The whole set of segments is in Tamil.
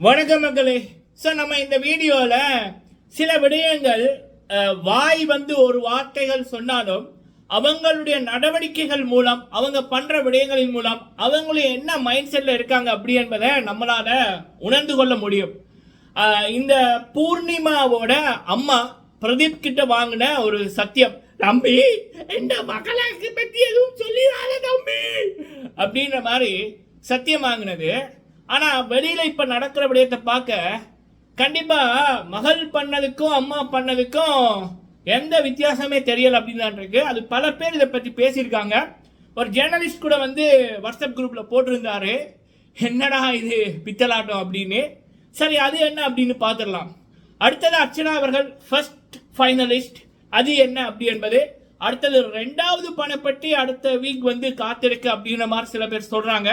வணக்கம் மக்களே. சார் நம்ம இந்த வீடியோவில் சில விடயங்கள் வாய் வந்து ஒரு வார்த்தைகள் சொன்னாலும் அவங்களுடைய நடவடிக்கைகள் மூலம் அவங்க பண்ணுற விடயங்களின் மூலம் அவங்களுடைய என்ன மைண்ட் செட்டில் இருக்காங்க அப்படி என்பதை நம்மளால் உணர்ந்து கொள்ள முடியும். இந்த பூர்ணிமாவோட அம்மா பிரதீப் கிட்ட வாங்கின ஒரு சத்தியம். தம்பி இந்த மகளாக்கு பற்றி எதுவும் சொல்லிடாத தம்பி! அப்படின்ற மாதிரி சத்தியம் வாங்கினது. ஆனால் வெளியில் இப்போ நடக்கிற விடயத்தை பார்க்க கண்டிப்பாக மகள் பண்ணதுக்கும் அம்மா பண்ணதுக்கும் எந்த வித்தியாசமே தெரியல அப்படின்னு இருக்கு. அது பல பேர் இதை பற்றி பேசியிருக்காங்க. ஒரு ஜேர்னலிஸ்ட் கூட வந்து வாட்ஸ்அப் குரூப்பில் போட்டிருந்தாரு. என்னடா இது பித்தலாட்டம் அப்படின்னு. சரி அது என்ன அப்படின்னு பார்த்துடலாம். அடுத்தது அர்ச்சனா அவர்கள் ஃபர்ஸ்ட் ஃபைனலிஸ்ட் அது என்ன அப்படி என்பது. அடுத்தது ரெண்டாவது பணப்பட்டி அடுத்த வீக் வந்து காத்திருக்கு அப்படின்ற மாதிரி சில பேர் சொல்கிறாங்க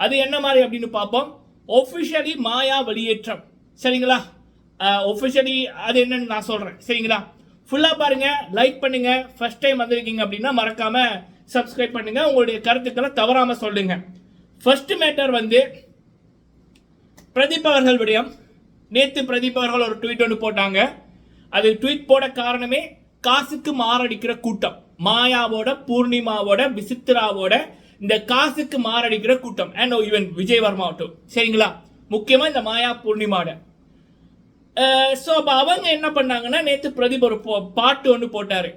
அது என்ன மாதிரி அப்படின்னு பார்ப்போம். ஒஃபிஷியலி மாயா வெளியேற்றம். சரிங்களா? ஒஃபிஷியலி அது என்னன்னு நான் சொல்கிறேன் சரிங்களா? ஃபுல்லாக பாருங்கள் லைக் பண்ணுங்கள் ஃபஸ்ட் டைம் வந்திருக்கீங்க அப்படின்னா மறக்காமல் சப்ஸ்கிரைப் பண்ணுங்கள் உங்களுடைய கருத்துக்களை தவறாமல் சொல்லுங்கள் ஃபர்ஸ்ட் மேட்டர் வந்து பிரதீப் அவர்கள் விடயம். நேற்று பிரதீப் அவர்கள் ஒரு ட்வீட் ஒன்று போட்டாங்க. அது ட்வீட் போட காரணமே காசுக்கு மாரடிக்கிற கூட்டம். மாயாவோட பூர்ணிமாவோட விசித்ராவோட இந்த காசுக்கு மாரடிக்கிற கூட்டம். அண்ட் ஈவன் விஜய் வர்மாவட்டும் சரிங்களா? முக்கியமாக இந்த மாயா பூர்ணிமாவோட ஸோ அப்போ அவங்க என்ன பண்ணாங்கன்னா நேற்று பிரதீப் ஒரு பாட்டு ஒன்று போட்டார்.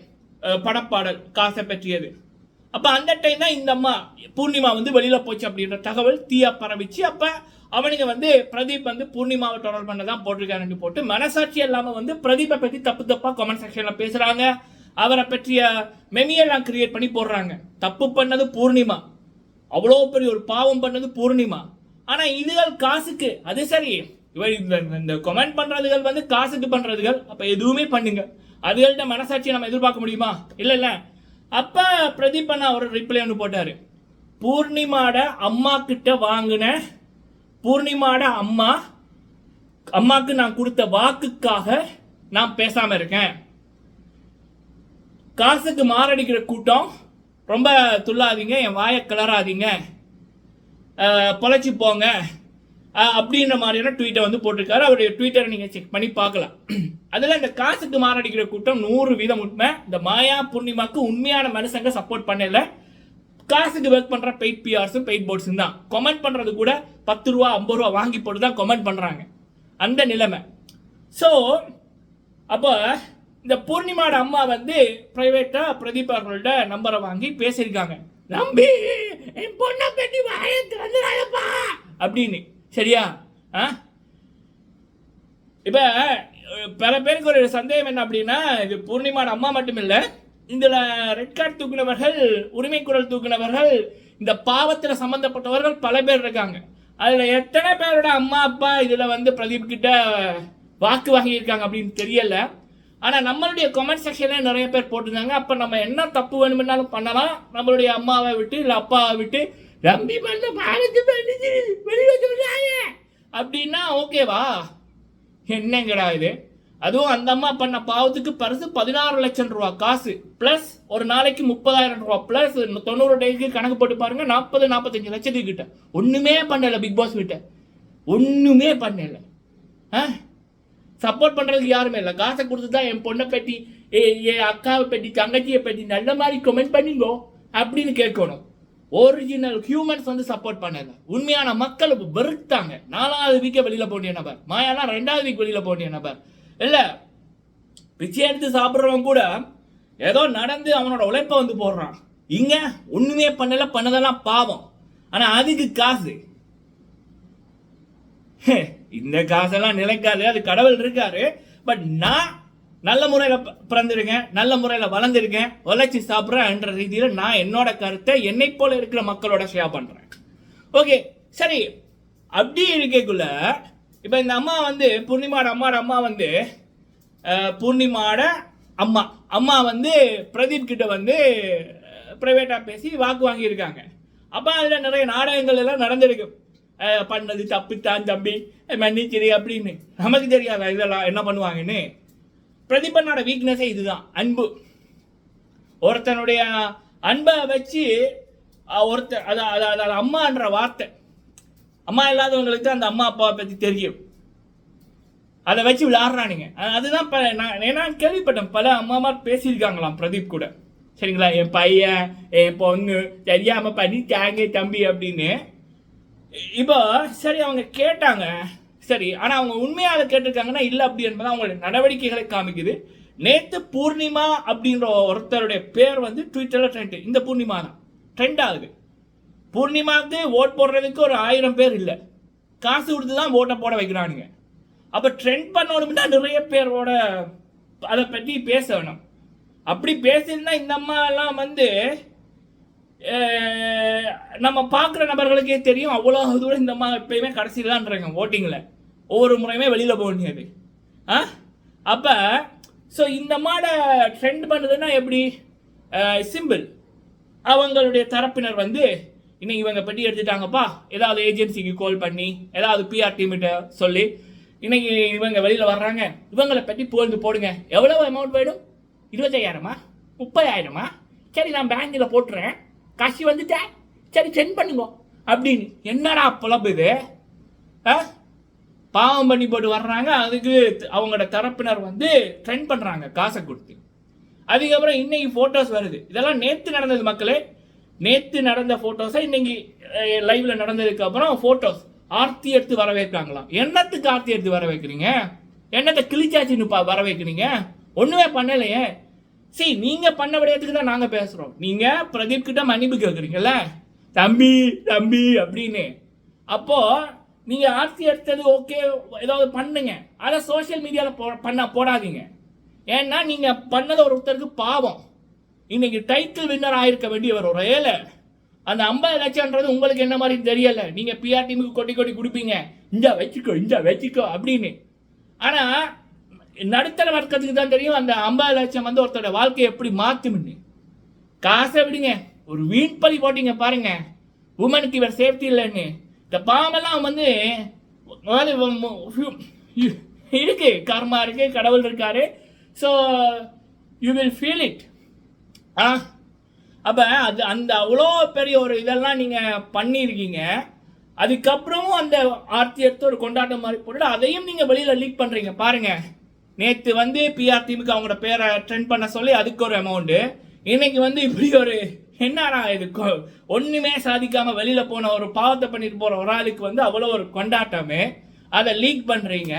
படப்பாடல் காசை பற்றியது. அப்போ அந்த டைம் தான் இந்த அம்மா பூர்ணிமா வந்து வெளியில் போச்சு அப்படின்ற தகவல் தீயா பரவிச்சு அப்போ அவனுங்க வந்து பிரதீப் வந்து பூர்ணிமாவை தொடர்பு பண்ண தான் போட்டிருக்காருன்னு போட்டு மனசாட்சி இல்லாமல் வந்து பிரதீப்பை பற்றி தப்பு தப்பாக கமெண்ட் செக்ஷனில் பேசுகிறாங்க அவரை பற்றிய மெமியெல்லாம் கிரியேட் பண்ணி போடுறாங்க. தப்பு பண்ணது பூர்ணிமா. அவ்வளோ பெரிய ஒரு பாவம் பண்ணது பூர்ணிமா. ஆனால் இதுகள் காசுக்கு அது சரி. இவர் இந்த இந்த கொமெண்ட் பண்ணுறதுகள் வந்து காசுக்கு பண்ணுறதுகள் அப்போ எதுவுமே பண்ணுங்க. அதுகள்ட்ட மனசாட்சியை நம்ம எதிர்பார்க்க முடியுமா? இல்லை இல்லை. அப்போ பிரதீப் அண்ணா ஒரு ரிப்ளை ஒன்று போட்டார். பூர்ணிமாட அம்மா கிட்ட வாங்கின பூர்ணிமாட அம்மா அம்மாக்கு நான் கொடுத்த வாக்குக்காக நான் பேசாமல் இருக்கேன். காசுக்கு மாரடிக்கிற கூட்டம் ரொம்ப துள்ளாதீங்க என் வாயை கிளறாதீங்க. பொழைச்சி போங்க. அப்படின்ற மாதிரியான ட்வீட்டை வந்து போட்டிருக்காரு. அவருடைய ட்விட்டரை நீங்கள் செக் பண்ணி பார்க்கலாம். அதில் இந்த காசுக்கு மாரடிக்கிற கூட்டம் நூறு வீதம் உண்மை. இந்த மாயா பூர்ணிமாக்கு உண்மையான மனுஷங்க சப்போர்ட் பண்ணல. காசுக்கு ஒர்க் பண்ணுற பெயிட் பிஆர்ஸும் பெயிட் போர்ட்ஸும் தான். கமெண்ட் பண்ணுறது கூட பத்து ரூபா ஐம்பது ரூபா வாங்கி போட்டு தான் கமெண்ட் பண்ணுறாங்க அந்த நிலைமை. ஸோ அப்போ இந்த பூர்ணிமாட அம்மா வந்து பிரைவேட்டா பிரதீப் அவர்களோட நம்பரை வாங்கி பேசியிருக்காங்க. நம்பி என் பொண்ணை பற்றி வாயை திறந்துடாதப்பா அப்படின்னு. சரியா? ஆ? இப்போ பல பேருக்கு ஒரு சந்தேகம் என்ன அப்படின்னா இது பூர்ணிமாட அம்மா மட்டும் இல்லை இதில் ரெட் கார்டு தூக்குனவர்கள் உரிமை குரல் தூக்குனவர்கள் இந்த பாவத்தில் சம்மந்தப்பட்டவர்கள் பல பேர் இருக்காங்க. அதில் எத்தனை பேரோட அம்மா அப்பா இதில் வந்து பிரதீப் கிட்ட வாக்கு வாங்கியிருக்காங்க அப்படின்னு தெரியலை. ஆனால் நம்மளுடைய கமெண்ட் செக்ஷனில் நிறைய பேர் போட்டிருந்தாங்க. அப்போ நம்ம என்ன தப்பு வேணுமென்னாலும் பண்ணலாம். நம்மளுடைய அம்மாவை விட்டு இல்லை அப்பாவை விட்டு ரம்பி பண்ண பாவத்து பண்ணுது வெளியே அப்படின்னா ஓகேவா? என்னங்கடா இது? அதுவும் அந்த அம்மா பண்ண பாவத்துக்கு பரிசு பதினாறு லட்சம் ரூபா காசு. ப்ளஸ் ஒரு நாளைக்கு முப்பதாயிரம் ரூபா. ப்ளஸ் தொண்ணூறு டேக்கு கணக்கு போட்டு பாருங்க நாற்பது நாற்பத்தஞ்சு லட்சத்துக்கு கிட்ட ஒன்றுமே பண்ணலை பிக் பாஸ் கிட்ட. பண்ணலை. ஆ? சப்போர்ட் பண்ணுறதுக்கு யாருமே இல்லை. காசை கொடுத்து தான் என் பொண்ணை பற்றி ஏ என் அக்காவை பற்றி தங்கச்சியை பற்றி நல்ல மாதிரி கமெண்ட் பண்ணிங்கோ அப்படின்னு கேட்கணும். ஒரிஜினல் ஹியூமன்ஸ் வந்து சப்போர்ட் பண்ணல. உண்மையான மக்கள் வெறுத்தாங்க. நாலாவது வீக்கே வெளியில் போண்டிய நபர். மாயாலாம் ரெண்டாவது வீக் வெளியில் போண்டிய நபர். இல்லை பிச்சை எடுத்து சாப்பிட்றவன் கூட ஏதோ நடந்து அவனோட உழைப்பை வந்து போடுறான். இங்கே ஒன்றுமே பண்ணல பண்ணதெல்லாம் பாவம். ஆனால் அதுக்கு காசு. ஹே, இந்த காசெல்லாம் நிலைக்காது அது கடவுள் இருக்காரு. பட் நான் நல்ல முறையில் பிறந்திருக்கேன் நல்ல முறையில் வளர்ந்துருக்கேன் உழைச்சி சாப்பிட்றேன்ற ரீதியில் நான் என்னோட கருத்தை என்னை போல இருக்கிற மக்களோட ஷேர் பண்ணுறேன் ஓகே சரி. அப்படி இருக்கக்குள்ள இப்போ இந்த அம்மா வந்து பூர்ணிமாட அம்மாட அம்மா வந்து பூர்ணிமாட அம்மா. அம்மா வந்து பிரதீப் கிட்ட வந்து ப்ரைவேட்டாக பேசி வாக்கு வாங்கியிருக்காங்க. அப்போ அதில் நிறைய நாடகங்கள் எல்லாம் நடந்திருக்கு. பண்ணது தப்புத்தான் தம்பி. மன்னிச்சிரு அப்படின்னு. நமக்கு தெரியாதா இதெல்லாம் என்ன பண்ணுவாங்கன்னு? பிரதீபனோட வீக்னஸே இதுதான் அன்பு. ஒருத்தனுடைய அன்பை வச்சு ஒருத்தர் ஒருத்தன் அது அது அது- அம்மான்ற வார்த்தை. அம்மா இல்லாதவங்களுக்கு அந்த அம்மா அப்பாவை பற்றி தெரியும். அதை வச்சு விளாட்றானுங்க அதுதான் இப்போ நான் ஏன்னா கேள்விப்பட்டேன். பல அம்மாமார் பேசியிருக்காங்களாம் பிரதீப் கூட. சரிங்களா? என் பையன் என் பொண்ணு தெரியாம பண்ணிட்டாங்க தம்பி அப்படின்னு. இப்போ சரி அவங்க கேட்டாங்க. சரி ஆனால் அவங்க உண்மையாக அதை கேட்டிருக்காங்கன்னா இல்லை அப்படி என்பது அவங்களுடைய நடவடிக்கைகளை காமிக்குது. நேத்து பூர்ணிமா அப்படின்ற ஒருத்தருடைய பேர் வந்து ட்விட்டரில் ட்ரெண்ட் இந்த பூர்ணிமா தான். ட்ரெண்ட் ஆகுது. பூர்ணிமாவுக்கு ஓட் போடுறதுக்கு ஒரு ஆயிரம் பேர் இல்லை. காசு கொடுத்து தான் ஓட்டை போட வைக்கிறானுங்க. அப்போ ட்ரெண்ட் பண்ணணும்னா நிறைய பேரோட அதை பற்றி பேச வேணும். அப்படி பேசியிருந்தா இந்த அம்மா எல்லாம் வந்து நம்ம பார்க்குற நபர்களுக்கே தெரியும் அவ்வளோ தூரம் இந்த மாதிரி எப்பயுமே கடைசியில் தான்றாங்க ஓட்டிங்கில். ஒவ்வொரு முறையுமே வெளியில் போக வேண்டியது. ஆ? அப்போ ஸோ இந்த மாட ட்ரெண்ட் பண்ணுதுன்னா எப்படி? சிம்பிள் அவங்களுடைய தரப்பினர் வந்து இன்னைக்கு இவங்க பெட்டி எடுத்துட்டாங்கப்பா ஏதாவது ஏஜென்சிக்கு கால் பண்ணி ஏதாவது பிஆர் டீம்கிட்ட சொல்லி இன்னைக்கு இவங்க வெளியில் வர்றாங்க இவங்களை பற்றி புகழ்ந்து போடுங்க. எவ்வளோ அமௌண்ட் வேணும்? இருபத்தையாயிரமா? முப்பதாயிரமா? சரி நான் பேங்கில் போட்டுறேன். காசி வந்துட்டேன் சரி சென்ட் பண்ணுங்க. அப்படின்னு என்னடா புலப்பு இது? ஆ? பாவம் பண்ணி போட்டு வர்றாங்க. அதுக்கு அவங்களோட தரப்பினர் வந்து ட்ரெண்ட் பண்ணுறாங்க காசை கொடுத்து. அதுக்கப்புறம் இன்னைக்கு ஃபோட்டோஸ் வருது. இதெல்லாம் நேற்று நடந்தது மக்களே. நேற்று நடந்த ஃபோட்டோஸை இன்னைக்கு லைவ்ல நடந்ததுக்கு அப்புறம் ஃபோட்டோஸ் ஆர்த்தி எடுத்து வர என்னத்துக்கு ஆர்த்தி எடுத்து வர வைக்கிறீங்க என்னத்தை கிழிச்சாச்சின்னு பா வர வைக்கிறீங்க பண்ணலையே. சரி நீங்க பண்ண விடயத்துக்கு தான் நாங்க பேசுறோம். நீங்க பிரதீப் கிட்ட மன்னிப்பு கேட்குறீங்கல்ல தம்பி தம்பி அப்படின்னு. அப்போ நீங்க ஆர்த்தி எடுத்தது ஓகே ஏதாவது பண்ணுங்க. அதை சோஷியல் மீடியாவில் போ பண்ண போடாதீங்க. ஏன்னா நீங்க பண்ணது ஒருத்தருக்கு பாவம். இன்னைக்கு டைட்டில் வின்னர் ஆயிருக்க வேண்டியவர் ஒரு ஏழை. அந்த ஐம்பது லட்சம்ன்றது உங்களுக்கு என்ன மாதிரி தெரியல. நீங்க பிஆர் டீமுக்கு கொட்டி கொட்டி கொடுப்பீங்க. இந்த வச்சுக்கோ இந்த வச்சுக்கோ அப்படின்னு. ஆனா நடுத்தர வர்க்கத்துக்கு தான் தெரியும். அந்த ஐம்பது லட்சம் வந்து ஒருத்தரோட வாழ்க்கையை எப்படி மாற்றும்னு காசை விடுங்க. ஒரு வீண் பழி போட்டிங்க பாருங்க. உமனுக்கு இவர் சேஃப்டி இல்லைன்னு. இந்த பாம்பெல்லாம் வந்து இருக்கு. கர்மா இருக்கு கடவுள் இருக்காரு. So you will feel it ஆ? அப்போ அது அந்த அவ்வளோ பெரிய ஒரு இதெல்லாம் நீங்கள் பண்ணியிருக்கீங்க. அதுக்கப்புறமும் அந்த ஆர்த்தி எடுத்து ஒரு கொண்டாட்டம் மாதிரி போட்டு அதையும் நீங்கள் வெளியில் லீக் பண்ணுறீங்க பாருங்கள் நேற்று வந்து பிஆர் டீமுக்கு அவங்களோட பேரை ட்ரெண்ட் பண்ண சொல்லி அதுக்கு ஒரு அமௌண்ட்டு இன்னைக்கு வந்து இப்படி ஒரு என்னடா இது? கொ- சாதிக்காமல் வெளியில் போன ஒரு பாவத்தை பண்ணிட்டு போகிற ஒரு ஆளுக்கு வந்து அவ்வளோ ஒரு கொண்டாட்டமே. அதை லீக் பண்ணுறீங்க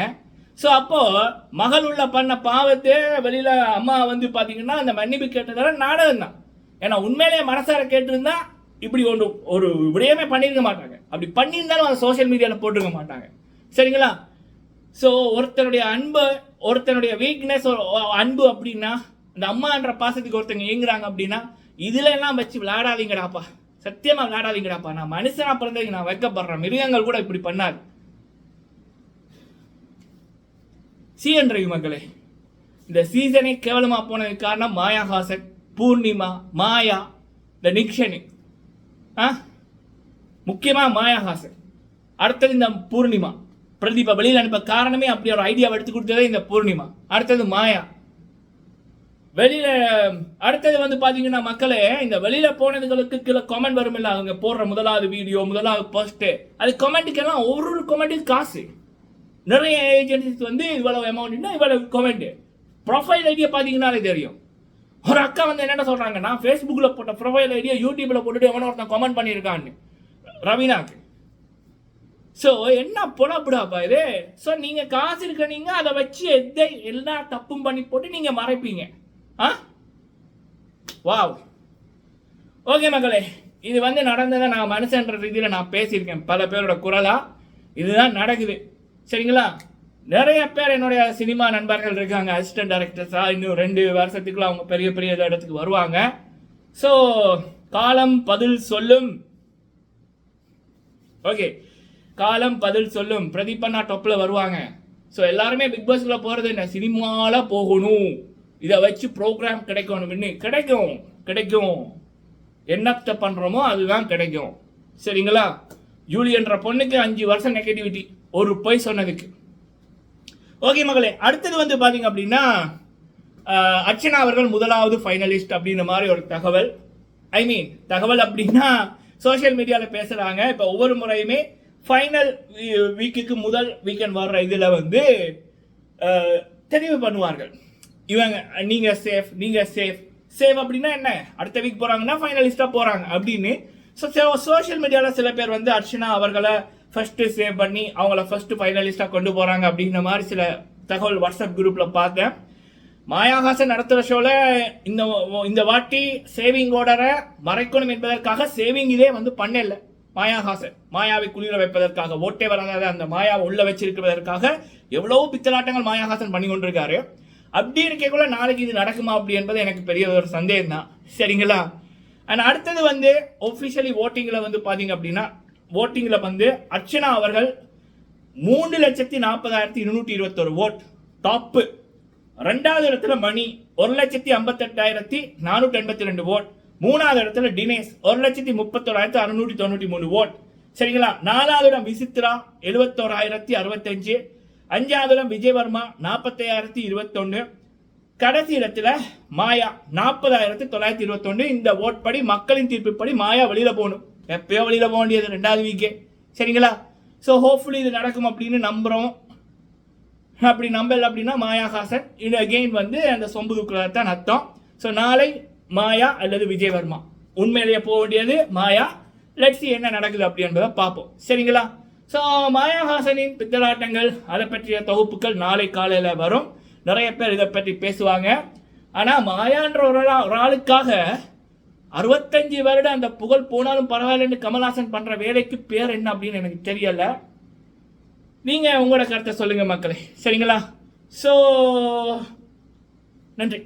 ஸோ அப்போது மகள் பண்ண பாவத்தே வெளியில் அம்மா வந்து பார்த்தீங்கன்னா அந்த மன்னிப்பு கேட்டதால நாடகம் தான். ஏன்னா உண்மையிலேயே மனசார கேட்டிருந்தா இப்படி ஒன்று ஒரு விடயமே பண்ணியிருக்க மாட்டாங்க. அப்படி பண்ணியிருந்தாலும் அதை சோஷியல் மீடியாவில் போட்டிருக்க மாட்டாங்க. சரிங்களா? ஸோ ஒருத்தருடைய அன்பை ஒருத்தனுடைய வீக்னஸ் அன்பு அப்படின்னா இந்த அம்மான்ற பாசத்துக்கு ஒருத்தங்க இயங்குறாங்க அப்படின்னா இதுல எல்லாம் வச்சு விளையாடாதீங்கடாப்பா. சத்தியமா விளையாடாதீங்கடாப்பா. நான் மனுஷனா பிறந்ததுக்கு நான் வைக்கப்படுறேன். மிருகங்கள் கூட இப்படி பண்ணாது. சிஎன் ரவி மக்களே இந்த சீசனே கேவலமா போனதுக்கு காரணம் மாயா ஹாசன் பூர்ணிமா மாயா இந்த நிக்ஷனு. ஆ? முக்கியமா மாயா ஹாசன் அடுத்தது இந்த பூர்ணிமா. பிரதீபா வெளியில் அனுப்ப காரணமே அப்படி ஒரு ஐடியாவை எடுத்து கொடுத்ததே இந்த பூர்ணிமா. அடுத்தது மாயா. வெளியில் அடுத்தது வந்து பார்த்தீங்கன்னா மக்களே இந்த வெளியில் போனதுங்களுக்கு கீழே கமெண்ட் வரும் இல்லை அவங்க போடுற முதலாவது வீடியோ முதலாவது போஸ்ட்டு அது கமெண்ட்டுக்கெல்லாம் ஒரு ஒரு கமெண்ட்டுக்கு காசு. நிறைய ஏஜென்சிஸ் வந்து இவ்வளவு அமௌண்ட்னா இவ்வளவு கமெண்ட் ப்ரொஃபைல் ஐடியா பார்த்தீங்கன்னாலே தெரியும். ஒரு அக்கா வந்து என்னென்ன சொல்கிறாங்கன்னா நான் ஃபேஸ்புக்கில் போட்ட ப்ரொஃபைல் ஐடியா யூடியூப்பில் போட்டுட்டு எவனோ ஒருத்தன் கமெண்ட் பண்ணியிருக்கான்னு. ரவீனாக்கு. ஸோ என்ன புலப்படாப்பா இது? ஸோ நீங்கள் காசு இருக்கனீங்க அதை வச்சு எதை எல்லா தப்பும் பண்ணி போட்டு நீங்கள் மறைப்பீங்க. ஆ? வாவ் ஓகே மக்களே இது வந்து நடந்ததை நான் மனுஷன்ற ரீதியில் நான் பேசியிருக்கேன். பல பேரோட குரலாக இதுதான் நடக்குது. சரிங்களா? நிறைய பேர் என்னுடைய சினிமா நண்பர்கள் இருக்காங்க அசிஸ்டன்ட் டைரக்டர்ஸாக இன்னும் ரெண்டு வருஷத்துக்குள்ள அவங்க பெரிய பெரிய இடத்துக்கு வருவாங்க. ஸோ காலம் பதில் சொல்லும். ஓகே காலம் பதில் சொல்லும். பிரதீபண்ணா டொப்பில் வருவாங்க. ஸோ எல்லாருமே பிக் பாஸில் போகிறது என்ன? சினிமாவில் போகணும். இதை வச்சு ப்ரோக்ராம் கிடைக்கணும்னு கிடைக்கும். கிடைக்கும். என்னத்தை பண்ணுறோமோ அதுதான் கிடைக்கும். சரிங்களா? ஜூலியன்ற பொண்ணுக்கு அஞ்சு வருஷம் நெகட்டிவிட்டி ஒரு பொய் சொன்னதுக்கு. ஓகே மகளே அடுத்தது வந்து பார்த்தீங்க அப்படின்னா அர்ச்சனா அவர்கள் முதலாவது ஃபைனலிஸ்ட் அப்படின்ற மாதிரி ஒரு தகவல். ஐ மீன் தகவல் அப்படின்னா சோஷியல் மீடியாவில் பேசுகிறாங்க இப்போ ஒவ்வொரு முறையுமே ஃபைனல் வீக்குக்கு முதல் வீக்கெண்ட் வர்ற இதில் வந்து தெளிவு பண்ணுவார்கள். இவங்க நீங்கள் சேஃப் நீங்கள் சேஃப் சேஃப் அப்படின்னா என்ன? அடுத்த வீக் போகிறாங்கன்னா ஃபைனலிஸ்ட்டாக போகிறாங்க அப்படின்னு. ஸோ சோஷியல் மீடியாவில் சில பேர் வந்து அர்ச்சனா அவர்களை ஃபஸ்ட்டு சேவ் பண்ணி அவங்கள ஃபஸ்ட்டு ஃபைனலிஸ்ட்டாக கொண்டு போகிறாங்க அப்படின்ற மாதிரி சில தகவல் வாட்ஸ்அப் குரூப்பில் பார்த்தேன். மாயாஹாசன் நடத்துகிற ஷோவில் இந்த இந்த வாட்டி சேவிங் ஓடரை மறைக்கணும் என்பதற்காக சேவிங் இதே வந்து பண்ணல. மாயாஹாசன் மாயாவை குளிர வைப்பதற்காக ஓட்டே வராத அந்த மாயாவை உள்ள வச்சிருக்கிறதற்காக எவ்வளவு பித்தலாட்டங்கள் மாயாஹாசன் பண்ணி கொண்டிருக்காரு. அப்படி இருக்கக்குள்ள நாளைக்கு இது நடக்குமா அப்படி என்பது எனக்கு பெரிய ஒரு சந்தேகம் தான் சரிங்களா? அண்ட் அடுத்தது வந்து ஒஃபிஷியலி ஓட்டிங்கில் வந்து பார்த்தீங்க அப்படின்னா ஓட்டிங்கில் வந்து அர்ச்சனா அவர்கள் மூன்று லட்சத்தி நாற்பதாயிரத்தி இருநூற்றி இருபத்தொரு ஓட் டாப்பு ரெண்டாவது இடத்துல மணி ஒரு லட்சத்தி ஐம்பத்தெட்டாயிரத்தி நானூற்றி எண்பத்தி ரெண்டு ஓட் மூணாவது இடத்துல டினேஷ் ஒரு லட்சத்தி முப்பத்தோராயிரத்தி அறுநூற்றி தொண்ணூற்றி மூணு ஓட் சரிங்களா? நாலாவது இடம் விசித்ரா எழுபத்தோராயிரத்தி அறுபத்தஞ்சு. அஞ்சாவது இடம் விஜயவர்மா நாற்பத்தையாயிரத்தி இருபத்தொன்று கடைசி இடத்துல மாயா நாற்பதாயிரத்தி தொள்ளாயிரத்தி இருபத்தொன்று இந்த ஓட் படி மக்களின் தீர்ப்புப்படி மாயா வெளியில் போகணும். எப்பயோ வெளியில் போக வேண்டியது ரெண்டாவது வீக்கே சரிங்களா? ஸோ ஹோப்ஃபுல்லி இது நடக்கும் அப்படின்னு நம்புகிறோம் அப்படி நம்பல அப்படின்னா மாயாஹாசன் இது அகெயின் வந்து அந்த சொம்பு தான் அர்த்தம். ஸோ நாளை மாயா அல்லது விஜயவர்மா. உண்மையிலேயே போக வேண்டியது மாயா. லட்சி என்ன நடக்குது அப்படி என்பதை பார்ப்போம். சரிங்களா? ஸோ மாயாஹாசனின் பித்தலாட்டங்கள் அதை பற்றிய தொகுப்புகள் நாளை காலையில் வரும். நிறைய பேர் இதை பற்றி பேசுவாங்க. ஆனால் மாயான்ற ஒரு ஒரு ஆளுக்காக அறுபத்தஞ்சு வருடம் அந்த புகழ் போனாலும் பரவாயில்லன்னு கமல்ஹாசன் பண்ணுற வேலைக்கு பேர் என்ன அப்படின்னு எனக்கு தெரியலை. நீங்கள் உங்களோட கருத்தை சொல்லுங்கள் மக்களே. சரிங்களா? ஸோ நன்றி.